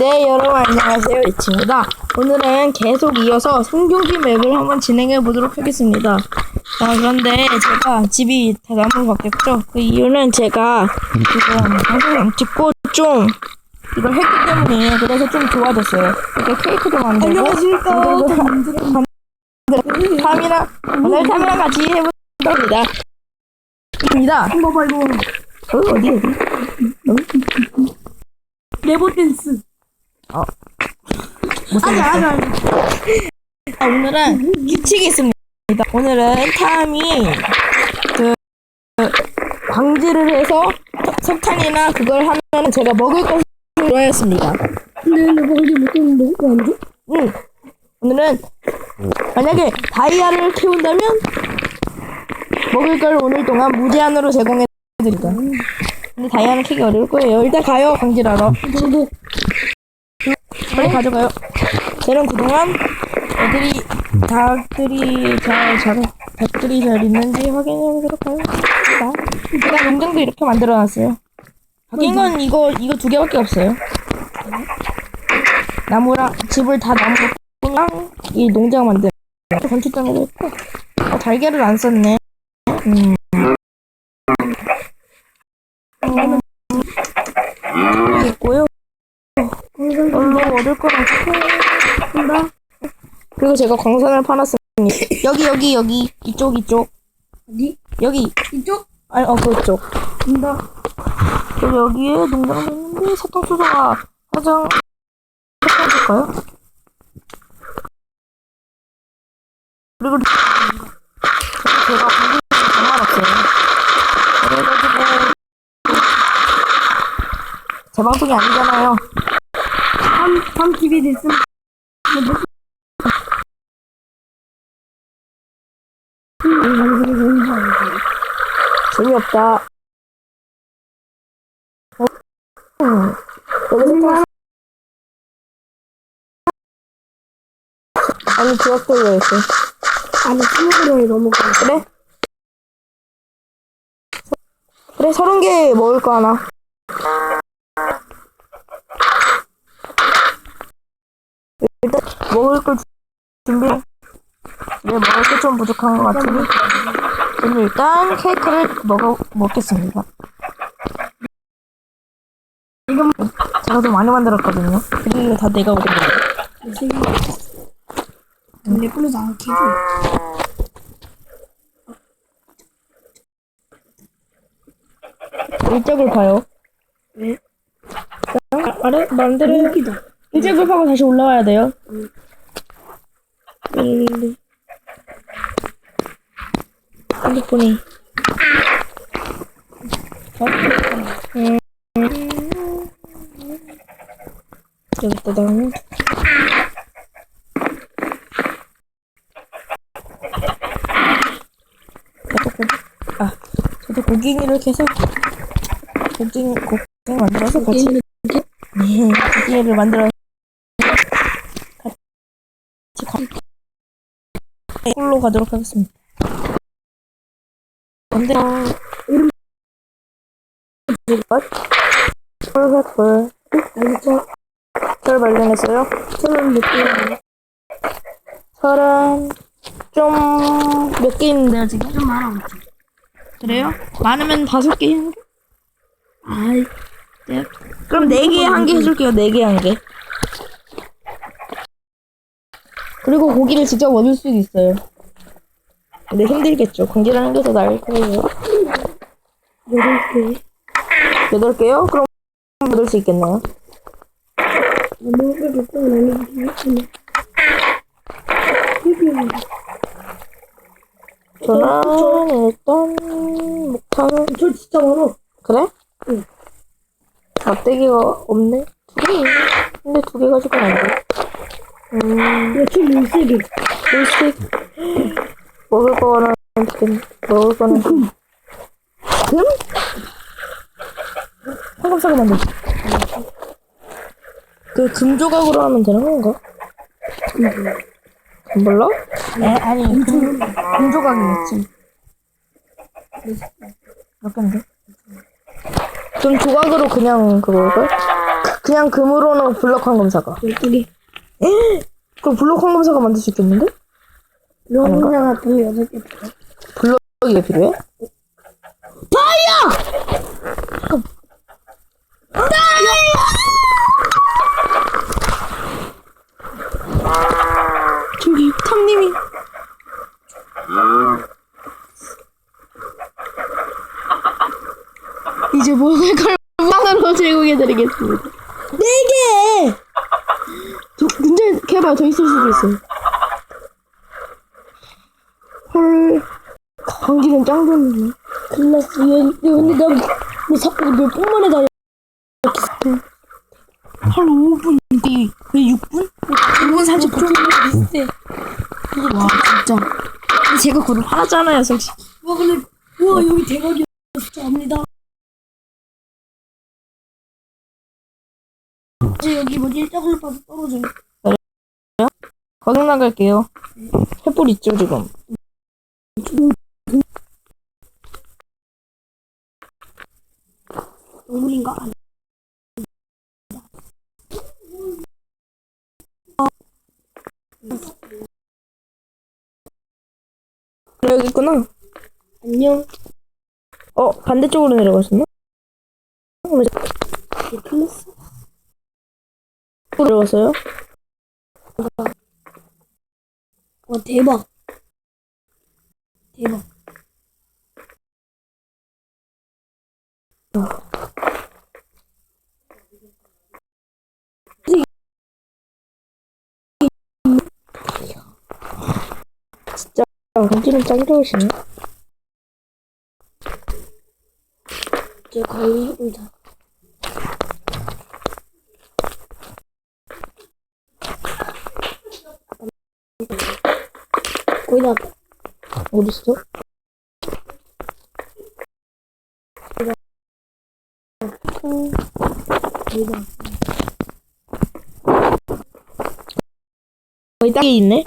네, 여러분 안녕하세요. 이치입니다. 오늘은 계속 이어서 생존기 맵을 한번 진행해 보도록 하겠습니다. 아, 그런데 제가 집이 다 나무로 바뀌었죠? 그 이유는 제가 지금 방송 찍고 좀 이걸 했기 때문이에요. 그래서 좀 좋아졌어요. 이렇게 케이크도 만들고 안녕하십니까. 오늘 탐이랑 같이 해보겠습니다. 입니다. 이거 봐 이거 어, 어디 어디? 레버 댄스 어. 아니 아니 아니 아, 오늘은 규칙이 있습니다. 오늘은 탐이 그 광질을 해서 석- 석탄이나 그걸 하면 제가 먹을 것을 좋아했습니다. 근데 근데 뭐 어디 못 했는데 왜안 돼? 응. 오늘은 만약에 다이아를 키운다면 먹을 걸 오늘 동안 무제한으로 제공해 드립니다. 근데 다이아는 키기 어려울 거예요. 일단 가요 광질하러. 저도 빨리 가져가요. 저는 그동안 애들이 닭들이 잘, 잘, 닭들이 잘 있는지 확인해 보도록 하겠습니다. 제가 농장도 이렇게 만들어놨어요. 바뀐 건 이거, 이거 두 개밖에 없어요. 나무랑, 집을 다 나무로 꾸랑 이 농장 만들 건축장도 있고, 어, 달걀을 안 썼네. 음. 음. 있고요. 얼른 얻을 건 없고. 한다 그리고 제가 광산을 파놨습니다. 여기 여기 여기 이쪽 이쪽 어디? 여기 이쪽? 아니 어 그쪽. 한다 그리고 여기에 농장도 있는데 사탕수수가 가장 해볼까요? 그리고 제가 공부를 정말 없어요. 그래가지고 제 방송이 아니잖아요. 삼삼 TV 됐음 재미없다. 어? 또 아니 주웠어요 있어. 아니 스무 개이 넘어가 그래? 그래 서른 개 먹을 거 하나. 일단 먹을 걸 준비. 네 먹을 게 좀 부족한 것 같으니 저는 일단 케이크를 먹어 먹겠습니다. 이건 제가 좀 많이 만들었거든요. 그리고 다 내가 먹은 거예요. 근데 플러스 안 키고 일적을 봐요. 왜? 아, 아래 만들어 여기다 일찍을 하고 다시 올라와야 돼요. 음. 핸드폰이. 음. 여기다 나오면. 저도 고, 아, 저도 고기를 해서 고기, 고기 만들어서 같이 네, 고기를 만들어 같이 가. 홀로 가도록 하겠습니다. 근데 이름- 이것 펄펄펄 알겠죠? 펄 발견했어요. 저는 몇 개야 서른 좀몇개 있는데요 지금? 좀 많아 그래요? 많으면 다섯 개. 아이 네. 그럼 네 개에 한개 해줄게요. 네 개. 그리고 고기를 직접 얻을 수도 있어요. 근데 힘들겠죠. 광질하는 게 더 나을 거예요. 여덟 개 여덟 개요? 그럼 얻을 수 그냥 저는 일단 목탄을 저 진짜 많아 그래? 응. 막대기가 없네. 두 개. 있네. 근데 두 개 가지고는 안 돼. 음, 열세 개 일식 먹을 거는 금, 먹을 거는 금. 금? 황금 사과 만들. 그 금 조각으로 하면 되는 건가? 금블러? 에, 아니 금, 금 조각이겠지. 몇 개인데? 좀 조각으로 그냥 그걸걸? 그, 그냥 금으로는 블럭 황금사가. 12개. 그럼 블럭 황금사가 만들 수 있겠는데? 롱사가 돈 6개 필요. 블럭이 필요해? 다이아! 저기 탐님이 이제 먹을 걸 무한으로 제공해드리겠습니다. 네 개! 저, 문제 개발 더 있을 수도 있어요. 헐, 강기는 짱 좋네. 클라스, 얘, 얘 근데 나, 뭐, 사, 몇 분만에 다, 헐 5분 뒤. 왜 6분? 6분 30초? 비슷해. 와 진짜. 근데 제가 그룹 하잖아요 솔직히. 와, 근데, 우와, 여기 대박이야. 진짜 압니다. 이제 여기 뭐지? 일자굴로 빠져 떨어져요. 거듭 나갈게요. 횃불 있죠 지금. 동물인가? 아니. 여기 있구나. 안녕. 어 반대쪽으로 내려가셨나? 얘 클라스. 내려갔어요? 와, 대박. 대박. 진짜 강기는 짱 좋으시네. 이제 거의 해보자. 거의 다 어디 있어? 거의 땅에 있네.